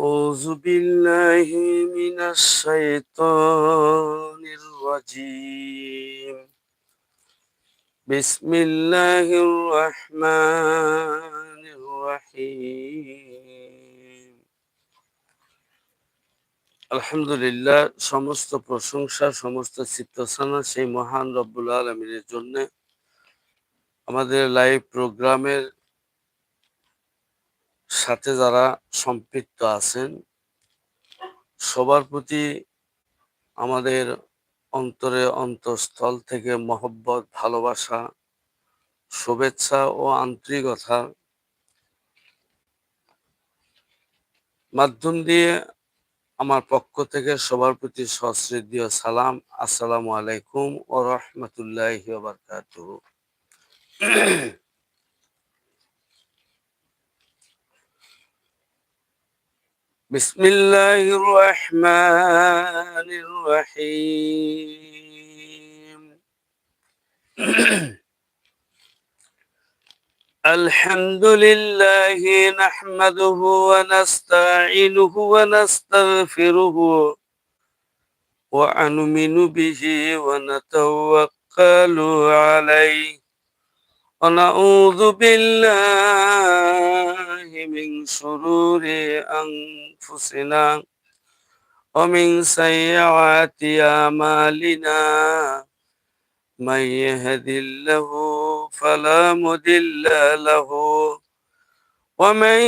أعوذ بالله من الشيطان الرجيم بسم الله الرحمن الرحيم আলহামদুলিল্লাহ সমস্ত প্রশংসা সমস্ত চিত্তসানা সেই মহান রব্বুল আলমিনের জন্য আমাদের লাইভ প্রোগ্রামের সাথে যারা সম্পৃক্ত আছেন, সবার প্রতি আমাদের অন্তরে অন্তঃস্থল থেকে মহব্বত, ভালোবাসা, শুভেচ্ছা ও আন্তরিকতা মাধ্যম দিয়ে আমার পক্ষ থেকে সবার প্রতি সশ্রদ্ধীয় সালাম। আসসালামু আলাইকুম ও রহমতুল্লাহ বারকাতুহ। بسم الله الرحمن الرحيم. الحمد لله نحمده ونستعينه ونستغفره ونؤمن به ونتوكل عليه ونعوذ بالله من شرور أنفسنا ومن سيئات أعمالنا من يهد الله فلا مضل له ومن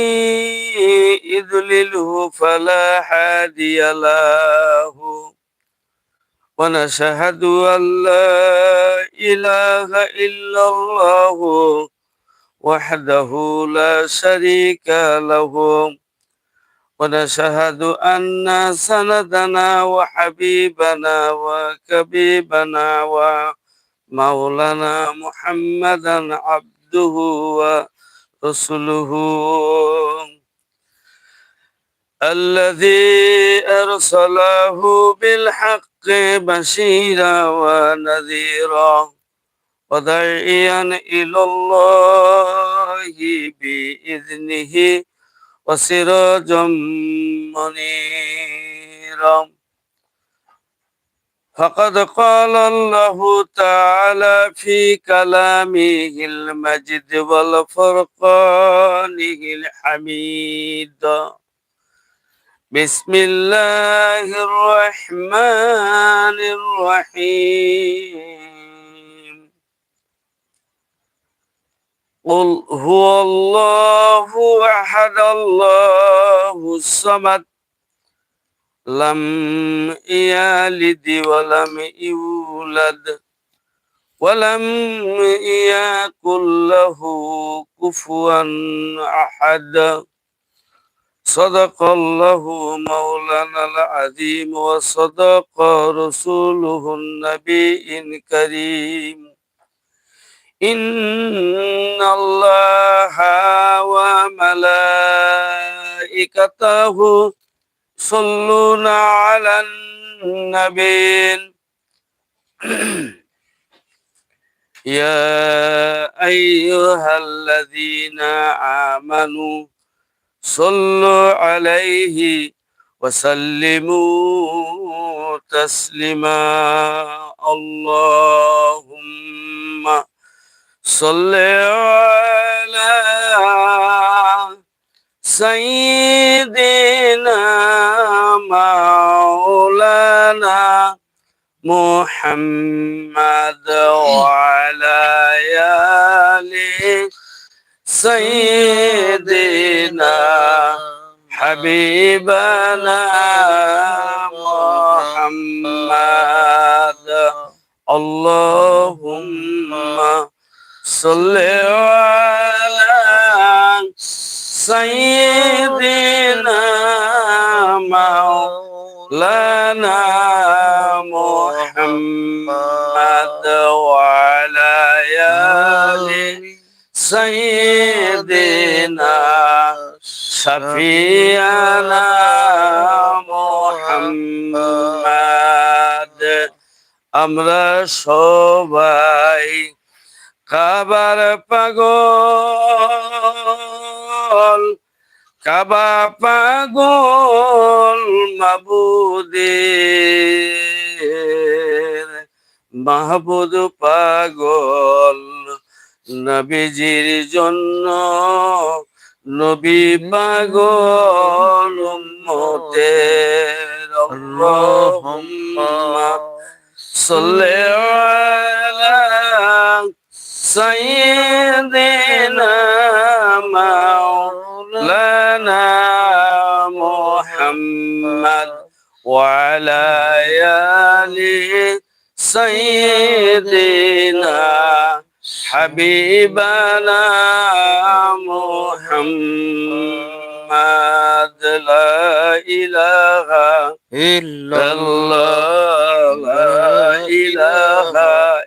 يضلله فلا هادي له ونشهد أن لا إله إلا الله وحده لا شريك له. ونشهد أن سندنا وحبيبنا وكبيبنا ومولانا محمدا عبده ورسوله. الذي أرسله بالحق بشيرا ونذيرا. وداعيا إلى الله بإذنه وسراجا منيرا فقد قال الله تعالى في كلامه المجد والفرقانه الحميد بسم الله الرحمن الرحيم قل هو الله احد الله الصمد لم يلد ولم يولد ولم يكن له كفوا احد. صدق الله مولانا العظيم وصدق رسوله النبي الكريم. إن الله وملائكته يصلون على النبي يا أيها الذين آمنوا صلوا عليه وسلموا تسليما اللهم صل على سيدنا مولانا محمد وعلى آله سيدنا حبيبنا محمد. اللهم صل على سيدنا مولانا محمد وعلى آله سيدنا شفيعنا محمد আমরা সবাই খাবার পাগল কাবা পাগল মাবুদের মাহবুদ পাগল নবীজির জন্য নবী পাগল উম্মতের আল্লাহুম্মা সাল্লি আলা سيدنا مولانا محمد وعلى آل سيدنا حبيبنا محمد. لا إله إلا الله. لا إله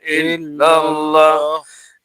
إلا الله.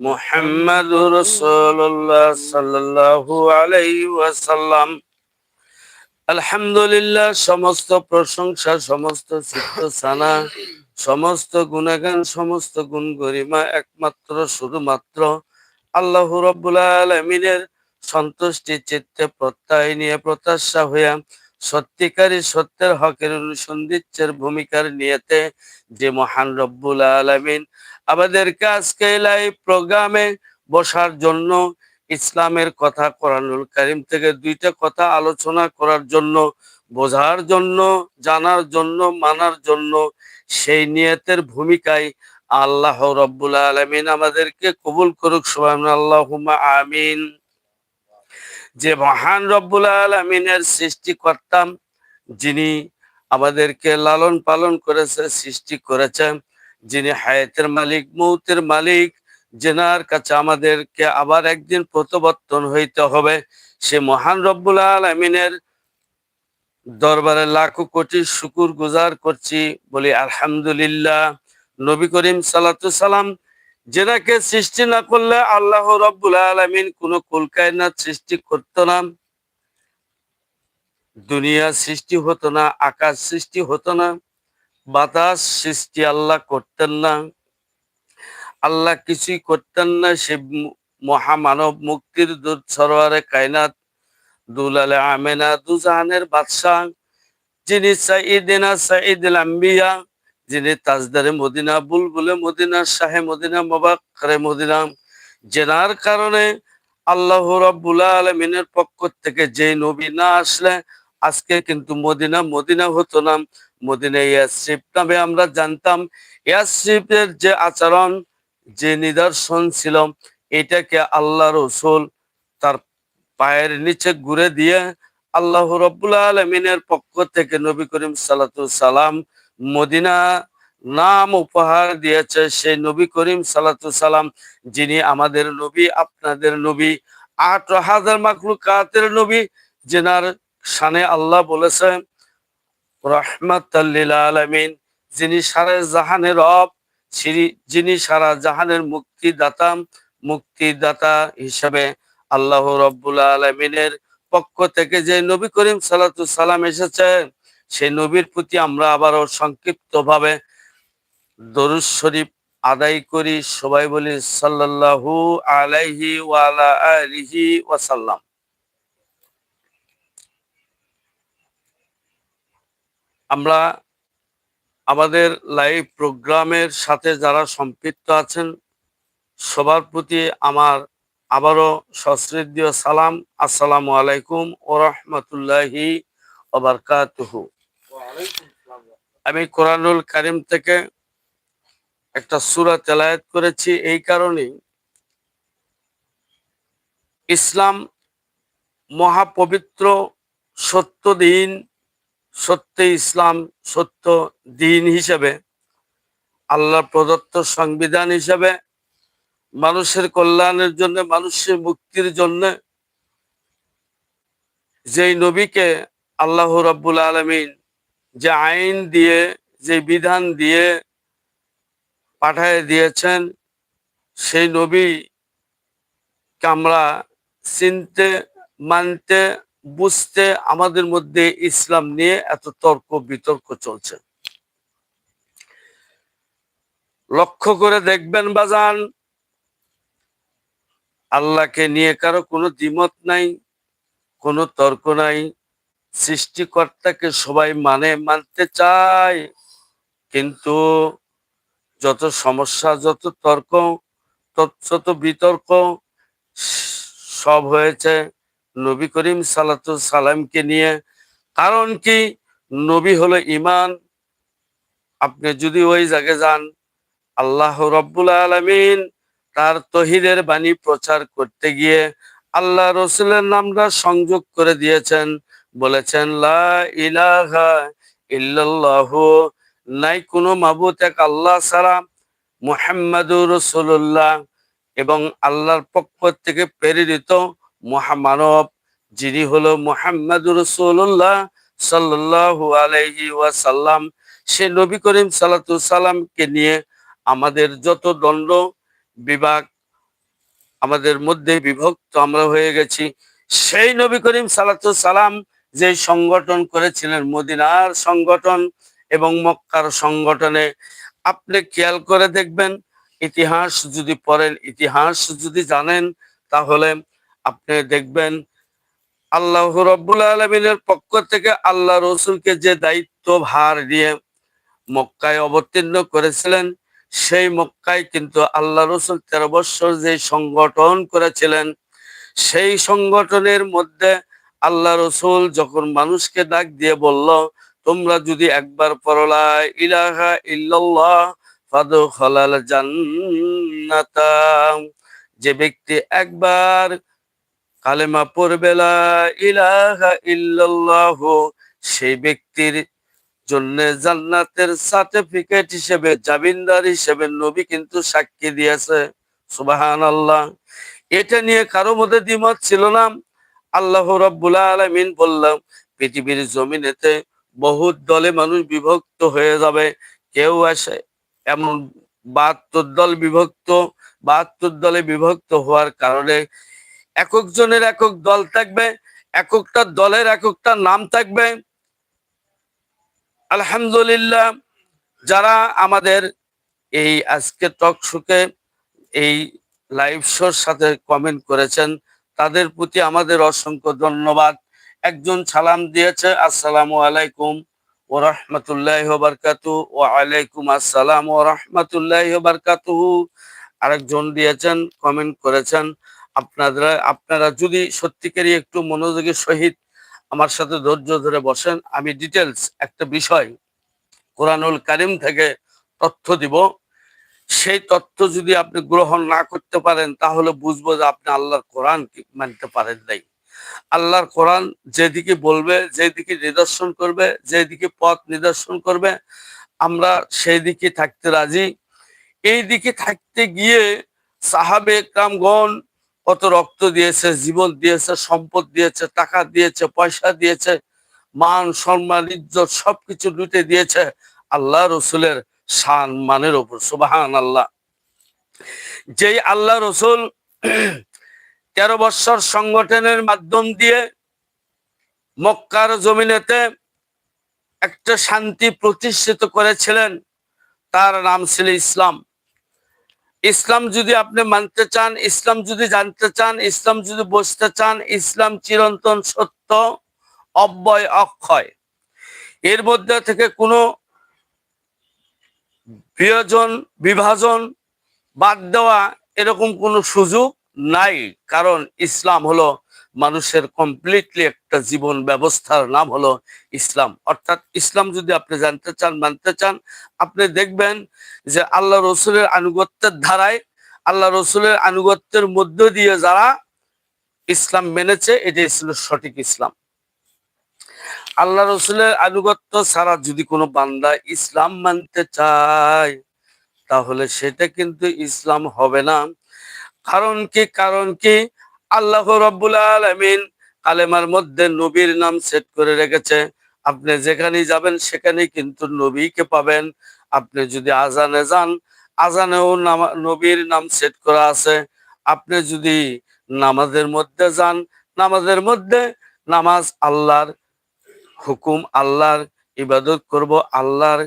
محمد رسول الله صلى الله عليه وسلم আলহামদুলিল্লাহ সমস্ত প্রশংসা সমস্ত চিত্ত সানা সমস্ত গুণাগান সমস্ত গুণ গরিমা একমাত্র শুধুমাত্র আল্লাহ রব্বুল আলমিনের সন্তুষ্টি চিত্তে প্রত্যয় নিয়ে প্রত্যাশা হইয়া সত্যিকারী সত্যের হকের অনুসন্ধিচ্ছের ভূমিকার নিয়েতে যে মহান রব্বুল আলমিন আমাদেরকে আজকে লাইভ প্রোগ্রামে বসার জন্য ইসলামের কথা, কোরআনুল করিম থেকে দুইটা কথা আলোচনা করার জন্য, বোঝার জন্য, জানার জন্য, মানার জন্য সেই নিয়তের ভূমিকায় আল্লাহ রব্বুল আলমিন আমাদেরকে কবুল করুক সুবাহ আল্লাহ আমিন। যে মহান রব্বুল আলমিনের সৃষ্টি করতাম যিনি আমাদেরকে লালন পালন করেছে, সৃষ্টি করেছেন যিনি হায়াতের মালিক, মৌতের মালিক, জেনার কাছে আমাদেরকে আবার একদিন প্রত্যাবর্তন হইতে হবে। সে মহান রব্বুল আলমিনের দরবারে লাখো কোটি শুকুর গুজার করছি বলি আলহামদুলিল্লাহ। নবী করিম সালাতু সালাম যেনাকে সৃষ্টি না করলে আল্লাহ রব্বুল আলমিন কোন কুলকায়নাত সৃষ্টি করতো না, দুনিয়া সৃষ্টি হতো না, আকাশ সৃষ্টি হতো না। বাতাস সৃষ্টি আল্লাহ করতেন না। আল্লাহ কিছুই করতেন না। সে মহামানব মুক্তির দূত সরোয়ারে কায়নাত, দুলালে আমেনা, দুজাহানের বাদশাহ, যিনি সাইদিনা সাইদুল আম্বিয়া, যিনি তাজদারে মদিনা, বুলবুলে মদিনা, শাহে মদিনা মবাকরে মদিনা, জেনার কারণে আল্লাহ রাব্বুল আলমিনের পক্ষ থেকে যে নবী না আসলে, আজকে কিন্তু মদিনা মদিনা হতো না। মদিনা ইয়াসিফ নামে আমরা জানতাম ইয়াসিফের যে আচরণ, যে নিদর্শন ছিল, এটাকে আল্লাহ রসুল তার পায়ের নিচে ঘুরে দিয়ে আল্লাহ রব্বুল আলমিনের পক্ষ থেকে নবী করিম সালাতু সালাম মদিনা নাম উপহার দিয়েছে। সেই নবী করিম সালাতু সালাম, যিনি আমাদের নবী, আপনাদের নবী, আট হাজার মাকলু কাতের নবী, যেনার সানে আল্লাহ বলেছে রহমত আলমিন, যিনি সারা জাহানের রব যিনি সারা জাহানের মুক্তিদাতা মুক্তিদাতা হিসাবে আল্লাহ রব্বুল আলমিনের পক্ষ থেকে যে নবী করিম সালাতু সালাম এসেছে, সেই নবীর প্রতি আমরা আবারও সংক্ষিপ্ত ভাবে দরুদ শরীফ আদায় করি। সবাই বলি সাল্লাল্লাহু আলাইহি ওয়ালা আলিহি ওয়াসাল্লাম। আমরা আমাদের লাইভ প্রোগ্রামের সাথে যারা সম্পৃক্ত আছেন, সবার প্রতি আমার আবারও সশ্রদ্ধীয় সালাম। আসসালামু আলাইকুম ও রহমতুল্লাহি ওবরকাতুহু। আমি কোরআনুল কারিম থেকে একটা সুরা তেলায়ত করেছি এই কারণেই। ইসলাম মহাপবিত্র সত্য দিন সত্য ইসলাম, সত্য দিন হিসেবে আল্লাহ প্রদত্ত সংবিধান হিসেবে, মানুষের কল্যাণের জন্য, মানুষের মুক্তির জন্য, যেই নবীকে আল্লাহ রব্বুল আলমিন যে আইন দিয়ে, যে বিধান দিয়ে পাঠায় দিয়েছেন, সেই নবী আমরা চিনতে, মানতে বুঝতে আমাদের মধ্যে ইসলাম নিয়ে এত তর্ক বিতর্ক চলছে। লক্ষ্য করে দেখবেন বাজান, আল্লাহকে নিয়ে কারও কোনো দ্বিমত নাই, কোনো তর্ক নাই। সৃষ্টিকর্তাকে সবাই মানে মানতে চায়, কিন্তু যত সমস্যা, যত তর্ক যত বিতর্ক, সব হয়েছে নবী করিম সালাতু সালামকে নিয়ে। কারণ কি? নবী হলো ইমান আপনি যদি ওই জায়গায় যান, আল্লাহ রব্বুল আলমিন তার তহিদের বাণী প্রচার করতে গিয়ে আল্লাহ রসুলের নামটা সংযোগ করে দিয়েছেন। বলেছেন, লা নাই কোনো মাবুত এক আল্লাহ সালাম মুহাম্মাদুর রসুল্লাহ এবং আল্লাহর পক্ষ থেকে প্রেরিত মহামানব, যিনি হলো মোহাম্মদুর রসুল্লাহ সাল্লাহ আলহি ওয়াসাল্লাম, সে নবী করিম সালাতু সালামকে নিয়ে আমাদের যত দণ্ড বিভাগ আমাদের মধ্যে বিভক্ত আমরা হয়ে গেছি, সেই নবী করিম সালাতু সালাম যে সংগঠন করেছিলেন, মদিনার সংগঠন এবং মক্কার সংগঠনে, আপনি খেয়াল করে দেখবেন, ইতিহাস যদি পড়েন, ইতিহাস যদি জানেন, তাহলে আপনি দেখবেন আল্লাহ রব্বুল আলমিনের পক্ষ থেকে আল্লাহ রসুলকে যে দায়িত্ব, ভার দিয়ে মক্কায় অবতীর্ণ করেছিলেন, সেই মক্কায় কিন্তু আল্লাহ রসুল তেরো বৎসর যে সংগঠন করেছিলেন, সেই সংগঠনের মধ্যে আল্লাহ রসুল যখন মানুষকে ডাক দিয়ে বলল, তোমরা যদি একবার পড়লা ইলাহা যে ব্যক্তি একবার কালেমা পড়বে ইলাহা ইল্লাল্লাহ। সেই ব্যক্তির জন্য জান্নাতের সার্টিফিকেট হিসেবে, জামিনদার হিসেবে নবী কিন্তু সাক্ষী দিয়েছে। সুবাহান আল্লাহ এটা নিয়ে কারও মধ্যে দ্বিমত ছিল না। আল্লাহ রব্বুল আলমিন বললাম পৃথিবীর জমিনেতে বহুত দলে মানুষ বিভক্ত হয়ে যাবে। কেউ আসে এমন বাহাত্তর দল বিভক্ত, বাহাত্তর দলে বিভক্ত হওয়ার কারণে একক জনের একক দল থাকবে, এককটা দলের এককটা নাম থাকবে। আলহামদুলিল্লাহ, যারা আমাদের এই আজকে টক শোকে এই লাইভ শোর সাথে কমেন্ট করেছেন, তাদের প্রতি আমাদের অসংখ্য ধন্যবাদ। একজন সালাম দিয়েছে, আসসালামু আলাইকুম ও রহমতুল্লাহ বারকাতু ও আলাইকুম আসসালাম ও রহমতুল্লাহ বারকাতুহু আরেকজন দিয়েছেন কমেন্ট করেছেন আপনারা আপনারা যদি সত্যিকারই একটু মনোযোগের সহিত আমার সাথে ধৈর্য ধরে বসেন, আমি ডিটেলস একটা বিষয়, কোরআনুল কারিম থেকে তথ্য দিব। সেই তথ্য যদি আপনি গ্রহণ না করতে পারেন, তাহলে বুঝব যে আপনি আল্লাহর কোরআন মানতে পারেন নাই। আল্লাহর কোরআন যেদিকে বলবে, যেদিকে নিদর্শন করবে, যেদিকে পথ নিদর্শন করবে, আমরা সেই দিকে থাকতে রাজি। এই দিকে থাকতে গিয়ে সাহাবে কামগণ কত রক্ত দিয়েছে, জীবন দিয়েছে, সম্পদ দিয়েছে, টাকা দিয়েছে, পয়সা দিয়েছে, মান, সম্মান, ইজ্জত সবকিছু লুটে দিয়েছে আল্লাহ রসুলের শান মানের ওপর সুবাহান আল্লাহ যেই আল্লাহ রসুল তেরো বৎসর সংগঠনের মাধ্যম দিয়ে মক্কার জমিনেতে একটা শান্তি প্রতিষ্ঠিত করেছিলেন, তার নাম ছিল ইসলাম। ইসলাম যদি আপনি মানতে চান, ইসলাম যদি জানতে চান, ইসলাম যদি বসতে চান, ইসলাম চিরন্তন সত্য, অব্যয়, অক্ষয়। এর মধ্যে থেকে কোনো বিয়োজন বিভাজন বাদ দেওয়া এরকম কোনো সুযোগ নাই, কারণ ইসলাম হলো মানুষের কমপ্লিটলি একটা জীবন ব্যবস্থার নাম হলো ইসলাম। অর্থাৎ ইসলাম যদি আপনি জানতে চান, মানতে চান, আপনি দেখবেন যে আল্লাহ রসুলের আনুগত্যের ধারায়, আল্লাহ রসুলের আনুগত্যের মধ্য দিয়ে যারা ইসলাম মেনেছে এটাই ছিল সঠিক ইসলাম। আল্লাহ রসুলের আনুগত্য ছাড়া যদি কোনো বান্দা ইসলাম মানতে চায়, তাহলে সেটা কিন্তু ইসলাম হবে না। কারণ কি? কারণ কি? আল্লাহ রব্বুল আলমিন কালেমার মধ্যে নবীর নাম সেট করে রেখেছে। আপনি যেখানেই যাবেন, সেখানেই কিন্তু নবীকে পাবেন। আপনি যদি আজানে যান আজানেও নবীর নাম সেট করা আছে। আপনি যদি নামাজের মধ্যে যান, নামাজের মধ্যে নামাজ আল্লাহর হুকুম, আল্লাহর ইবাদত করব, আল্লাহর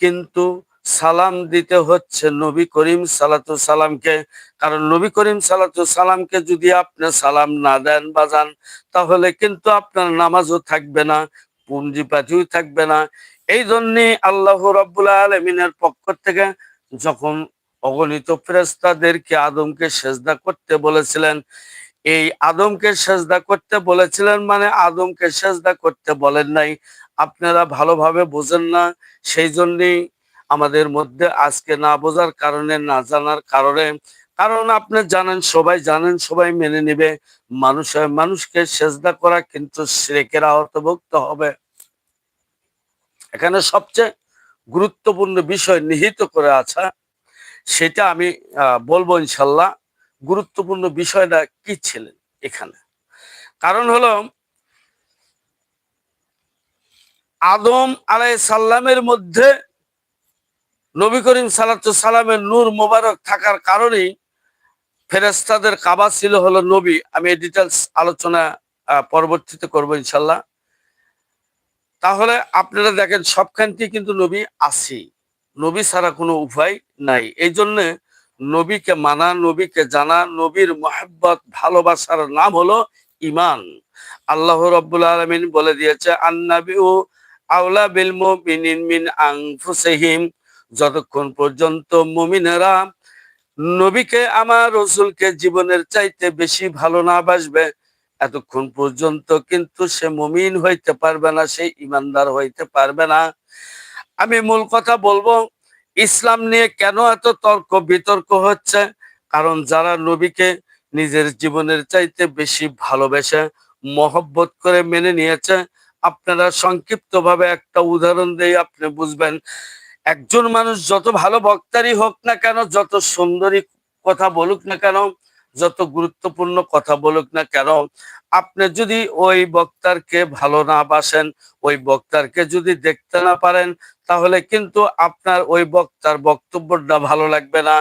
কিন্তু সালাম দিতে হচ্ছে নবী করিম সালাতু সালামকে। কারণ নবী করিম সালাতু সালামকে যদি আপনি সালাম না দেন বা যান তাহলে কিন্তু আপনার নামাজও থাকবে না, পুঞ্জিপাতিও থাকবে না। এই জন্যে আল্লাহ রব্বুল আলমিনের পক্ষ থেকে যখন অগণিত ফেরেস্তাদেরকে আদমকে সেজদা করতে বলেছিলেন, এই আদমকে সেজদা করতে বলেছিলেন মানে আদমকে সেজদা করতে বলেন নাই। আপনারা ভালোভাবে বোঝেন না, সেই জন্যই আমাদের মধ্যে আজকে না বোঝার কারণে, না জানার কারণে। কারণ আপনি জানেন, সবাই জানেন, সবাই মেনে নিবে। মানুষের মানুষকে সেজদা করা, কিন্তু শ্রেকের আওতাভুক্ত হবে। এখানে সবচেয়ে গুরুত্বপূর্ণ বিষয় নিহিত করে আছে, সেটা আমি বলব ইনশাল্লাহ, গুরুত্বপূর্ণ বিষয়টা কি ছিলেন এখানে? কারণ হলো, আদম আলাই সাল্লামের মধ্যে নবী করিম সালাতু সালামের নূর মোবারক থাকার কারণেই ফেরেস্তাদের কাবা ছিল হলো নবী। আমি এই ডিটেলস আলোচনা পরবর্তীতে করব ইনশাল্লাহ তাহলে আপনারা দেখেন সবখানটি কিন্তু নবী আসি নবী ছাড়া কোনো উপায় নাই। এই জন্য নবীকে মানা, নবীকে জানা, নবীর মহাব্বত, ভালোবাসার নাম হলো ইমান আল্লাহ রব্বুল আলমিন বলে দিয়েছে আন্নাবি ও আউলা বিল মিন আনফুসিহিম। যতক্ষণ পর্যন্ত মুমিনেরা নবীকে, আমার রসুলকে জীবনের চাইতে বেশি ভালো না বাসবে, এতক্ষণ পর্যন্ত কিন্তু সে মুমিন হইতে পারবে না, সে ইমানদার হইতে পারবে না। আমি মূল কথা বলব, ইসলাম নিয়ে কেন এত তর্ক বিতর্ক হচ্ছে? কারণ যারা নবীকে নিজের জীবনের চাইতে বেশি ভালোবেসে, মহব্বত করে মেনে নিয়েছে, আপনারা সংক্ষিপ্ত ভাবে একটা উদাহরণ দিয়ে আপনি বুঝবেন। একজন মানুষ যত ভালো বক্তারই হোক না কেন, যত সুন্দরী কথা বলুক না কেন, যত গুরুত্বপূর্ণ কথা বলুক না কেন, আপনি যদি ওই বক্তারকে ভালো না বাসেন, ওই বক্তারকে যদি দেখতে না পারেন, তাহলে কিন্তু আপনার ওই বক্তার বক্তব্যটা ভালো লাগবে না।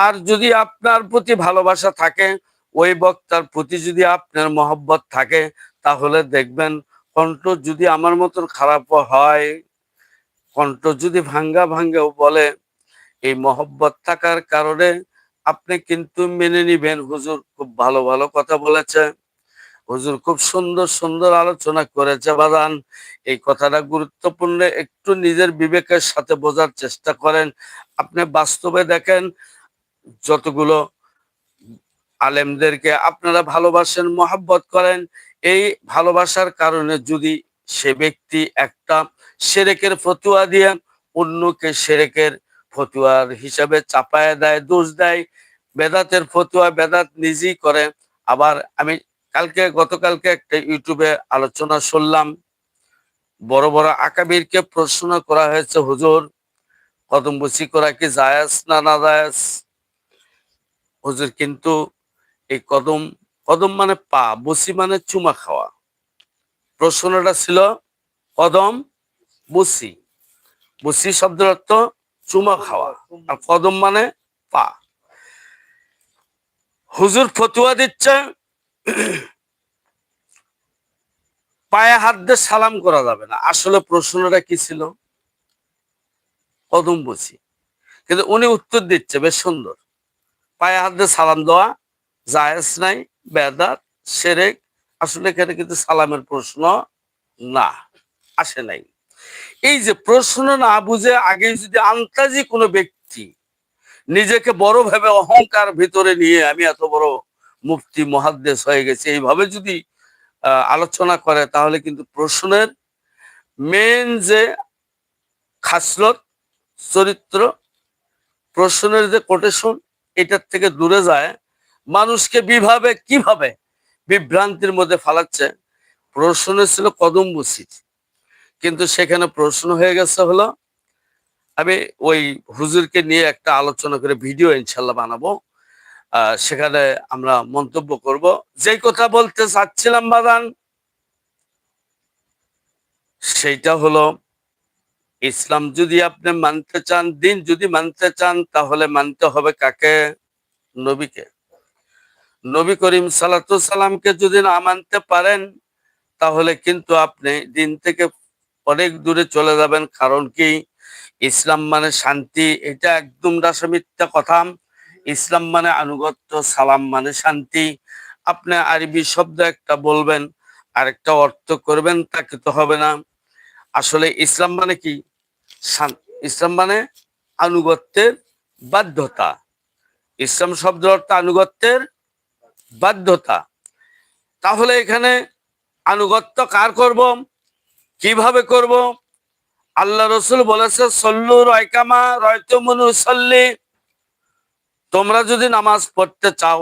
আর যদি আপনার প্রতি ভালোবাসা থাকে, ওই বক্তার প্রতি যদি আপনার মহব্বত থাকে, তাহলে দেখবেন কণ্ঠ যদি আমার মতন খারাপ হয় কণ্ঠ যদি ভাঙ্গা ভাঙ্গাও বলে, এই মহব্বত থাকার কারণে আপনি কিন্তু মেনে নিবেন। হুজুর খুব ভালো ভালো কথা বলেছে। হুজুর খুব সুন্দর সুন্দর আলোচনা করেছে বাদান। এই কথাটা গুরুত্বপূর্ণ। একটু নিজের বিবেকের সাথে বোঝার চেষ্টা করেন। আপনি বাস্তবে দেখেন, যতগুলো আলেমদেরকে আপনারা ভালোবাসেন, মহাব্বত করেন, এই ভালোবাসার কারণে যদি সে ব্যক্তি একটা সেরেকের ফতুয়া দিয়ে অন্যকে সেরেকের ফতুয়ার হিসাবে চাপায় দেয়, দোষ দেয়। বেদাতের ফতুয়া বেদাত নিজেই করে। আবার আমি কালকে, গতকালকে একটা ইউটিউবে আলোচনা শুনলাম। বড় বড় আকাবিরকে প্রশ্ন করা হয়েছে, হুজুর কদম বসি করা কি জায়াজ না না জায়াজ? হুজুর, কিন্তু এই কদম কদম মানে পা, বসি মানে চুমা খাওয়া। প্রশ্নটা ছিল কদম বুসি বুসি শব্দের অর্থ চুমা খাওয়া। আর কদম মানে পা। হুজুর ফতুয়া দিচ্ছে, পায়ে হাত দিয়ে সালাম করা যাবে না। আসলে প্রশ্নটা কি ছিল? কদম বসি কিন্তু উনি উত্তর দিচ্ছে, বেশ সুন্দর। পায়ে হাত দিয়ে সালাম দেওয়া জায়েজ নাই, বেদাত, সেরেক আসলে এখানে কিন্তু সালামের প্রশ্ন না, আসে নাই। এই যে প্রশ্ন না বুঝে আগে যদি আন্তাজি কোনো ব্যক্তি নিজেকে বড় ভাবে অহংকার ভিতরে নিয়ে আমি এত বড় মুফতি মহাদ্দেশ হয়ে গেছে, এইভাবে যদি আলোচনা করে তাহলে কিন্তু প্রশ্নের মেন যে খাসলত, চরিত্র, প্রশ্নের যে কোটেশন এটার থেকে দূরে যায়। মানুষকে বিভাবে, কীভাবে বিভ্রান্তির মধ্যে ফালাচ্ছে। প্রশ্ন ছিল, কদম বসির কিন্তু সেখানে প্রশ্ন হয়ে গেছে হলো, আমি ওই হুজুরকে নিয়ে একটা আলোচনা করে ভিডিও ইনশাল্লাহ বানাবো। সেখানে আমরা মন্তব্য করব। যেই কথা বলতে চাচ্ছিলাম বাদান, সেইটা হলো, ইসলাম যদি আপনি মানতে চান, দিন যদি মানতে চান, তাহলে মানতে হবে কাকে? নবীকে। নবী করিম সালাতু সালামকে যদি না মানতে পারেন, তাহলে কিন্তু আপনি দিন থেকে অনেক দূরে চলে যাবেন। কারণ কি? ইসলাম মানে শান্তি, এটা একদম রাসা মিথ্যা কথা। ইসলাম মানে আনুগত্য, সালাম মানে শান্তি। আপনি আরবি শব্দ একটা বলবেন, আরেকটা অর্থ করবেন, তাকে তো হবে না। আসলে ইসলাম মানে কি? ইসলাম মানে আনুগত্যের বাধ্যতা। ইসলাম শব্দ অর্থ আনুগত্যের বাধ্যতা। তাহলে এখানে আনুগত্য কার করব? কীভাবে করব? আল্লাহ রসুল বলেছে, সল্লু রয়কামা রয়তমনু সল্লি তোমরা যদি নামাজ পড়তে চাও,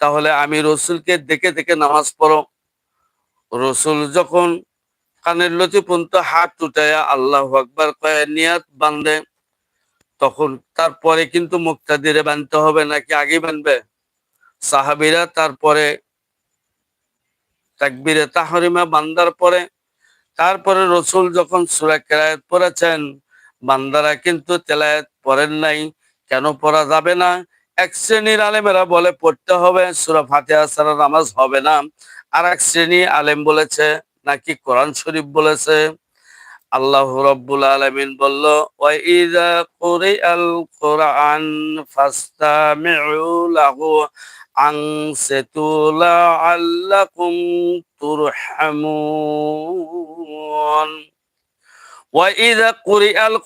তাহলে আমি রসুলকে দেখে দেখে নামাজ পড়ো। রসুল যখন কানের লতি পর্যন্ত হাত উঠাইয়া আল্লাহ আকবার কয়ে নিয়াত বান্ধে তখন তারপরে কিন্তু মুক্তাদিরে বানতে হবে নাকি আগে বানবে? সাহাবিরা তারপরে তাকবিরে তাহরিমা বান্দার পরে, তারপরে রসুল যখন সুরা কেরায়ত পড়েছেন, বান্দারা কিন্তু তেলায়ত পড়েন নাই। কেন পড়া যাবে না? এক শ্রেণির আলেমেরা বলে, পড়তে হবে, সুরা ফাতিহা ছাড়া নামাজ হবে না। আর এক শ্রেণি আলেম বলেছে, নাকি কোরআন শরীফ বলেছে? আল্লাহ রব্বুল আলমিন বলল ওয়াইদা কোরআন ফাস্তামিউ লাহু আনসিতু লাআল্লাকুম তুরহামুন।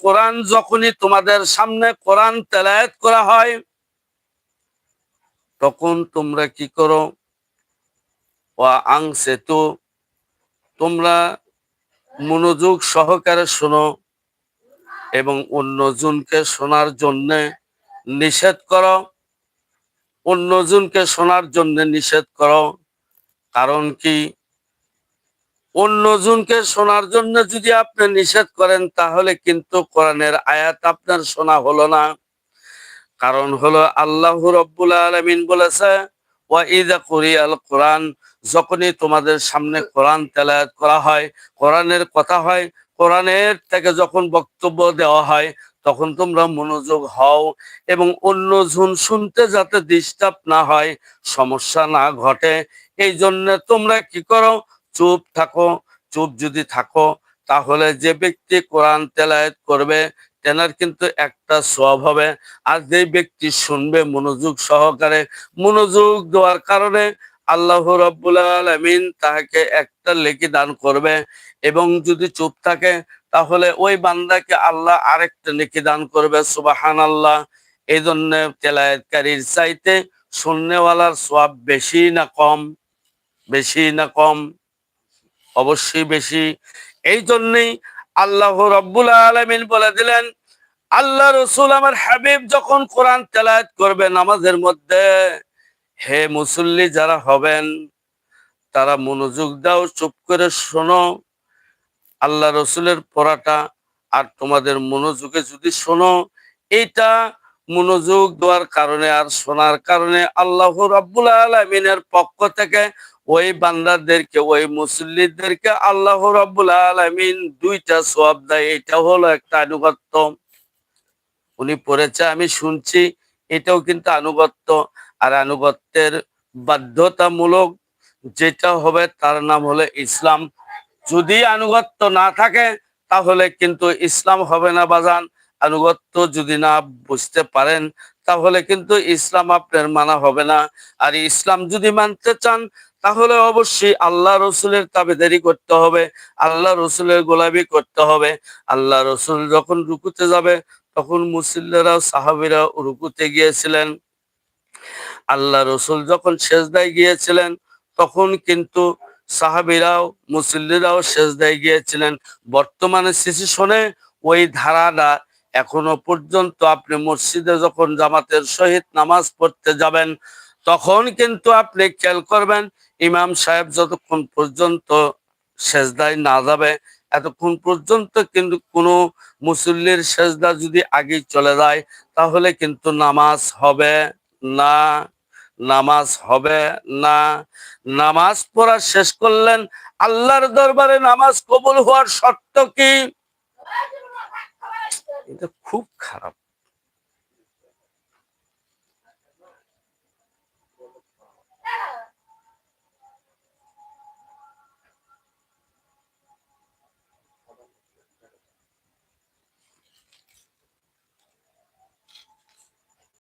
কোরআন, যখনই তোমাদের সামনে কোরআন তেলায়াত করা হয়, তখন তোমরা কি করো? ওয়া আংসেতু তোমরা মনোযোগ সহকারে শোনো এবং অন্যজনকে শোনার জন্যে নিষেধ করো। অন্যজনকে শোনার জন্য নিষেধ করো। কারণ কি? অন্যজনকে শোনার জন্য যদি আপনি নিষেধ করেন, তাহলে কিন্তু কোরআনের আয়াত আপনার শোনা হলো না। কারণ হলো আল্লাহ রব্বুল আলমিন বলেছে, ওয়া ইদা কুরিয়াল কোরআন যখনই তোমাদের সামনে কোরআন তেলায়াত করা হয়, কোরআনের কথা হয়, কোরআনের থেকে যখন বক্তব্য দেওয়া হয় তখন তোমরা মনোযোগ হও এবং অন্য জন শুনতে যাতে ডিস্টার্ব না হয়, সমস্যা না ঘটে। এই জন্য তোমরা কি করো? চুপ থাকো, চুপ যদি থাকো, তাহলে যে ব্যক্তি কোরআন তেলায়াত করবে, তেনার কিন্তু একটা সব হবে। আর যে ব্যক্তি শুনবে মনোযোগ সহকারে, মনোযোগ দেওয়ার কারণে আল্লাহ রব্বুল আলমিন তাহাকে একটা লেখি দান করবে। এবং যদি চুপ থাকে তাহলে ওই বান্দাকে আল্লাহ আরেকটা নেকি দান করবে সুবাহান আল্লাহ এই জন্য তেলায়তকারীর চাইতে শূন্যওয়ালার সব বেশি না কম? বেশি না কম? অবশ্যই বেশি। এই জন্যই আল্লাহ রব্বুল আলমিন বলে দিলেন, আল্লাহ রসুল আমার হাবিব যখন কোরআন তেলায়ত করবে নামাজের মধ্যে, হে মুসল্লি যারা হবেন, তারা মনোযোগ দাও, চুপ করে শোনো। আল্লাহ রসুলের পড়াটা আর তোমাদের মনোযোগে যদি শোনো, এটা মনোযোগ দেওয়ার কারণে আর শোনার কারণে আল্লাহ রাব্বুল আলমিনের পক্ষ থেকে ওই বান্দাদেরকে, ওই মুসল্লিদেরকে আল্লাহ রাব্বুল আলমিন দুইটা সোয়াব দেয়। এটা হলো একটা আনুগত্য। উনি পড়েছে, আমি শুনছি, এটাও কিন্তু আনুগত্য। আর আনুগত্যের বাধ্যতামূলক যেটা হবে তার নাম হলো ইসলাম। যদি আনুগত্য না থাকে, তাহলে কিন্তু ইসলাম হবে না বাজান। আনুগত্য যদি না বুঝতে পারেন, তাহলে কিন্তু ইসলাম আপনার মানা হবে না। আর ইসলাম যদি মানতে চান, তাহলে অবশ্যই আল্লাহ রসুলের তাবেদারি করতে হবে, আল্লাহ রসুলের গোলামি করতে হবে। আল্লাহ রসুল যখন রুকুতে যাবে, তখন মুসল্লিরাও সাহাবিরাও রুকুতে গিয়েছিলেন। আল্লাহ রসুল যখন শেষদায় গিয়েছিলেন, তখন কিন্তু সাহাবিরাও, মুসল্লিরাও শেষদায় গিয়েছিলেন। বর্তমানে সিচুয়েশনে ওই ধারাটা এখনও পর্যন্ত আপনি মসজিদে যখন জামাতের সহিত নামাজ পড়তে যাবেন, তখন কিন্তু আপনি খেয়াল করবেন, ইমাম সাহেব যতক্ষণ পর্যন্ত সেজদায় না যাবে, এতক্ষণ পর্যন্ত কিন্তু কোনো মুসল্লির সেজদা যদি আগে চলে যায়, তাহলে কিন্তু নামাজ হবে না। নামাজ হবে না। নামাজ পড়া শেষ করলেন, আল্লাহর দরবারে নামাজ কবুল হওয়ার শর্ত কি? এটা খুব খারাপ।